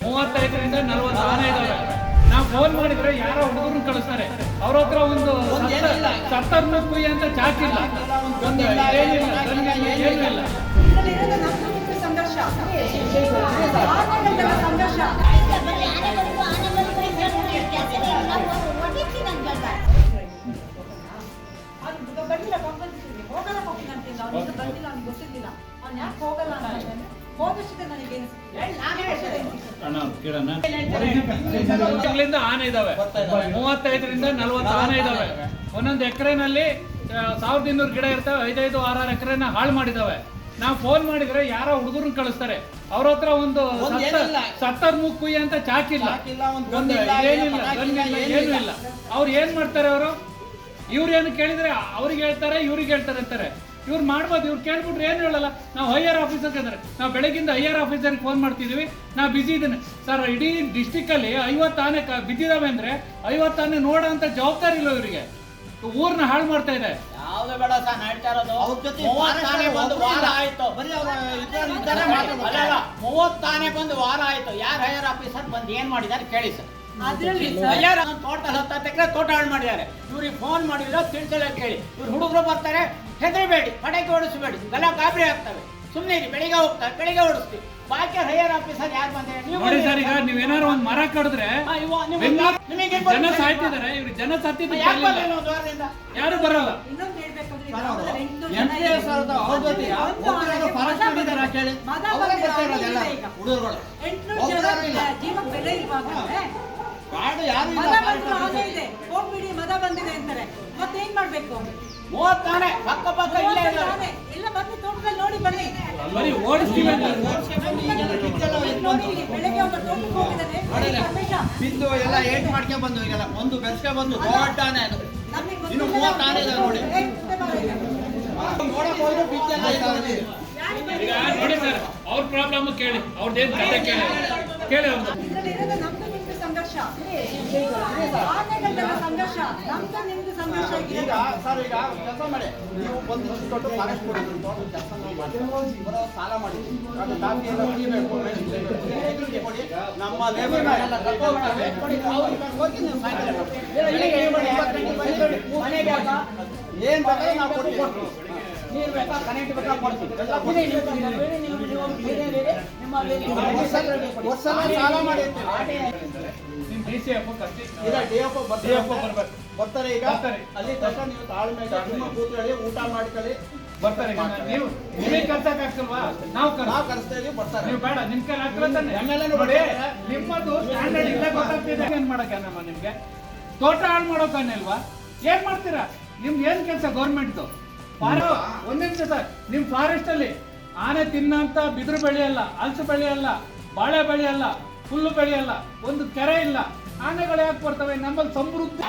ಮೂವತ್ತೈದರಿಂದ ನಲವತ್ತು ಆನೆ ಇದಾವೆ. ನಾವು ಫೋನ್ ಮಾಡಿದ್ರೆ ಯಾರೋ ಹುಡುಗರು ಕಳಿಸ್ತಾರೆ. ಅವ್ರ ಹತ್ರ ಒಂದು ಸತ್ತರ್ ಕುಯ್ಯ ಅಂತ ಚಾಕಿಲ್ಲ ಒಂದು ಏನಿಲ್ಲ. ಇಲ್ಲ. ಇಲ್ಲ. ಬಂದಿಲ್ಲ ಕಂಪಲ್ಸರಿ ಹೋಗಲ್ಲ ಹೋಗಿ ಅಂತಿಲ್ಲ ಅವನಿಗೆ ಬಂದಿಲ್ಲ ಅವ್ನಿಗೆ ಗೊತ್ತಿದ್ದಿಲ್ಲ ಅವ್ನು ಯಾಕೆ ಹೋಗಲ್ಲ ಅಂತ ಹೇಳಿದ್ರೆ ನನಗೆ ನನಗೆ ಅಣ್ಣ ಆನೆ ಇದಾವೆ. ಮೂವತ್ತೈದರಿಂದ ನಲವತ್ತು ಆನೆ ಇದಾವೆ. ಒಂದೊಂದು ಎಕರೆನಲ್ಲಿ ಸಾವಿರದ ಇನ್ನೂರು ಗಿಡ ಇರ್ತವೆ. ಐದೈದು ಆರಾರು ಎಕರೆನ ಹಾಳು ಮಾಡಿದಾವೆ. ನಾವು ಫೋನ್ ಮಾಡಿದ್ರೆ ಯಾರೋ ಹುಡುಗರನ್ನ ಕಳಿಸ್ತಾರೆ. ಅವ್ರ ಹತ್ರ ಒಂದು ಸತ್ತರ್ ಮುಕ್ಕುಯ್ಯ ಅಂತ ಚಾಕಿಲ್ಲ. ಒಂದು ಏನಿಲ್ಲ. ಏನೂ ಇಲ್ಲ. ಅವ್ರು ಏನ್ ಮಾಡ್ತಾರೆ ಅವರು? ಇವ್ರು ಏನು ಕೇಳಿದ್ರೆ ಅವ್ರಿಗೆ ಹೇಳ್ತಾರೆ ಇವ್ರಿಗೆ ಹೇಳ್ತಾರೆ ಅಂತಾರೆ. ಇವ್ರು ಮಾಡ್ಬೋದು ಇವ್ರು ಕೇಳ್ಬಿಟ್ರೆ ಏನು ಹೇಳಲ್ಲ? ನಾವು ಹೈಯರ್ ಆಫೀಸರ್ಗೆ ಅಂದ್ರೆ ನಾವು ಬೆಳಗಿಂದ ಹೈಯರ್ ಆಫೀಸರ್ಗೆ ಫೋನ್ ಮಾಡ್ತಿದ್ದೀವಿ. ನಾ ಬಿಸಿ ಇದ್ದೀನಿ. ಸರ್ ಇಡೀ ಡಿಸ್ಟಿಕ್ಕಲ್ಲಿ ಐವತ್ತು ಆನೆ ಕ- ಬಿದ್ದಿದ್ದಾವೆ ಅಂದ್ರೆ ಐವತ್ತಾನೆ ಆನೆ ನೋಡೋ ಅಂತ ಜವಾಬ್ದಾರಿ ಇಲ್ಲ ಇವರಿಗೆ. ಊರ್ನ ಹಾಳು ಮಾಡ್ತಾ ಇದೆ. ಯಾವ್ದು ಬೇಡ ಸರ್ ನಡೀತಾ ಇರೋದು. ಅವ್ರ ಜೊತೆ ಮೂವತ್ತಾನೆ ಬಂದು ವಾರ ಆಯ್ತು. ಬರೀ ಅವ್ರ ಇದ್ದಾರೆ ಇದ್ದಾರೆ ಅಲ್ಲ, ಅಲ್ಲ, ಮೂವತ್ತಾನೆ ಬಂದು ವಾರ ಆಯ್ತು. ಯಾರು ಹೈಯರ್ ಆಫೀಸರ್ ಬಂದು ಏನ್ ಮಾಡಿದ್ದಾರೆ ಕೇಳಿ ಸರ್. ಅದರಲ್ಲಿ ತೋಟ ಹತ್ತ ಎಕರೆ ತೋಟ ಹಾಳು ಮಾಡಿದ್ದಾರೆ. ಇವ್ರಿಗೆ ಫೋನ್ ಮಾಡಿದ್ರೆ ತಿಳಿಸಲ್ಲ ಕೇಳಿ ಇವ್ರು ಹುಡುಗರು ಬರ್ತಾರೆ ಹೆದರಬೇಡಿ ಪಡೆಗೆ ಓಡಿಸಬೇಡಿ ಗಲ ಗಾಬರಿ ಆಗ್ತವೆ. ಸುಮ್ಮನೆ ಇರಿ ಬೆಳಿಗ್ಗೆ ಹೋಗ್ತಾರೆ ಬೆಳಿಗ್ಗೆ ಓಡಿಸ್ತೀವಿ ಬಾಕಿ ಹೈಯರ್ ಆಫೀಸರ್ ಯಾರು ಬಂದಿದ್ದಾರೆ ನೀವು ನೋಡಿ ಸರ್ ಈಗ ನೀವೇನಾರು ಒಂದ್ ಮರ ಕಡಿದ್ರೆ ಹಾ, ಇವ- ನಿಮಗೆ- ಜನ ಸಾಯ್ತಿದ್ದಾರೆ ಇವ್ರಿಗೆ ಜನ ಸತ್ತಿದ್ದು ಯಾರು ಬರಲ್ಲ. ಇನ್ನೊಂದು ಹೇಳ್ಬೇಕಂದ್ರೆ ಈ ಎಂಟು ಎಂ ಜನ ಎಲ್ಲ. ಹುಡುಗರುಗಳು. ಎಂಟ್ನೂರು ಇಲ್ಲ. ಜೀವಕ್ಕೆ ಬೆಲೆ ಇರುವಾಗ ಕಾಡು ಯಾರು ಮದ ಇದೆ. ಹೋಗ್ಬಿಡಿ ಮದ ಬಂದಿದೆ ಅಂತಾರೆ. ಮತ್ತೆ ಏನ್ ಮಾಡ್ಬೇಕು? ಮೂವತ್ತಾನೆ. ಪಕ್ಕ ಪಕ್ಕ ಇಲ್ಲೇ ಇದ್ದಾರೆ. ಆನೆ. ಇಲ್ಲ ಬಂದು ತೋಟದಲ್ಲಿ ನೋಡಿ ಬನ್ನಿ. ಬರೀ ಓಡಿಸ್ತೀವಿ ಅಂತ. ನೋಡಿ ಇಲ್ಲಿ ಬೆಳಗ್ಗೆ ಒಬ್ಬ ತೋಟಕ್ಕೆ ಹೋಗಿದ್ದಾನೆ. ನೋಡಿಲ್ಲ? ರಮೇಶ, ಬಿದ್ದು ಎಲ್ಲ ಏಟ್ ಮಾಡ್ಕೊಂಡ್ ಬಂದು ಈಗೆಲ್ಲ. ಒಂದು ಬೆರ್ಸ್ಕೊಂಡ್ ಬಂದು ದೊಡ್ಡ ಆನೆ ಅದು. ನಮಗೆ ಇನ್ನು ಗೊತ್ತಿಲ್ಲ ಮೂವತ್ತು ಆನೆ ನೋಡಿ. ಏ, ಈಗ. ನೋಡಕ್ ಹೋದ್ರೆ ಬಿದ್ದೆಲ್ಲ ಇದಾವೆ. ಈಗ ಸರ್ ಅವ್ರ ಪ್ರಾಬ್ಲಮ್ ಕೇಳಿ ಅವ್ರದ್ದೇನು ಕತೆ ಕೇಳಿ. ಕೇಳಿ ಅವ್ರದ್ದು ಸಂಘರ್ಷ. ಸಂಘರ್ಷ ನಮ್ದು ನಿಮ್ದು ಸಂಘರ್ಷ ಈಗ ಸರ್ ಈಗ ಕೆಲಸ ಮಾಡಿ. ನೀವು ಒಂದು ಕೊಟ್ಟು ಫಾರೆಸ್ಟ್ ಕೊಡಿದ್ರು ಕೆಲಸ ನಾವು ಸಾಲ ಮಾಡಿ. ಅದು ಕಾಫಿ ಎಲ್ಲ ಕುಡಿಬೇಕು ರೈತರಿಗೆ ಕೊಡಿ. ನಮ್ಮ ಲೇಬರ್ ಹೋಗಿ ನೀವು ಸಾಯಂಕಾಲ? ಏನ್ ಬೇಕಾದ್ರೂ ನಾವು ಕೊಡ್ತೀವಿ. ನೀರು ಬೇಕಾ ಬೇಕಾ ಕೊಡ್ತೀವಿ ನಿಮ್ಮ ವರ್ಷ ಸಾಲ ಬರ್ತಾರೆ. ಈಗ. ಅಲ್ಲಿ ತನಕ ನೀವು ತಾಳ್ಮೆ ನಿಮ್ಮ ಕೂತ್ಕೊಳ್ಳಿ ಊಟ ಮಾಡ್ಕೊಳ್ಳಿ ಬರ್ತಾರೆ ನೀವು ನಿಮಗೆ ಕರ್ಸಕ್ ಆಗ್ತಿಲ್ವಾ? ನಾವು ನಾವು ಕರೆಸ್ತಾ ಇದೀವಿ ಬರ್ತಾರೆ. ನೀವು ಬೇಡ ನಿಮ್ ಕೈ ಹಾಕ್ತಾರೆ MLA ನೋಡಿ ನಿಮ್ಮದು ಸ್ಟ್ಯಾಂಡರ್ಡ್ ಇಲ್ಲ ಗೊತ್ತಾಗ್ತಿದೆ. ಏನ್ ಮಾಡಕ್ಕೇನಮ್ಮ ನಿಮ್ಗೆ? ತೋಟ ಹಾಳು ಮಾಡೋಕನ್ನಿಲ್ವಾ ಏನ್ ಮಾಡ್ತೀರಾ? ನಿಮ್ದು ಏನ್ ಕೆಲಸ ಗೌರ್ಮೆಂಟ್ದು ಒಂದೇ ಸರ್. ನಿಮ್ ಫಾರೆಸ್ಟ್ ಅಲ್ಲಿ ಆನೆ ತಿನ್ನಂತ ಬಿದಿರು ಬೆಳೆಯಲ್ಲ ಹಲಸು ಬೆಳೆಯಲ್ಲ ಬಾಳೆ ಬೆಳೆಯಲ್ಲ ಹುಲ್ಲು ಬೆಳೆಯಲ್ಲ ಒಂದು ಕೆರೆ ಇಲ್ಲ. ಆನೆಗಳು ಯಾಕೆ ಬರ್ತವೆ? ನಮ್ಮಲ್ಲಿ ಸಮೃದ್ಧಿ.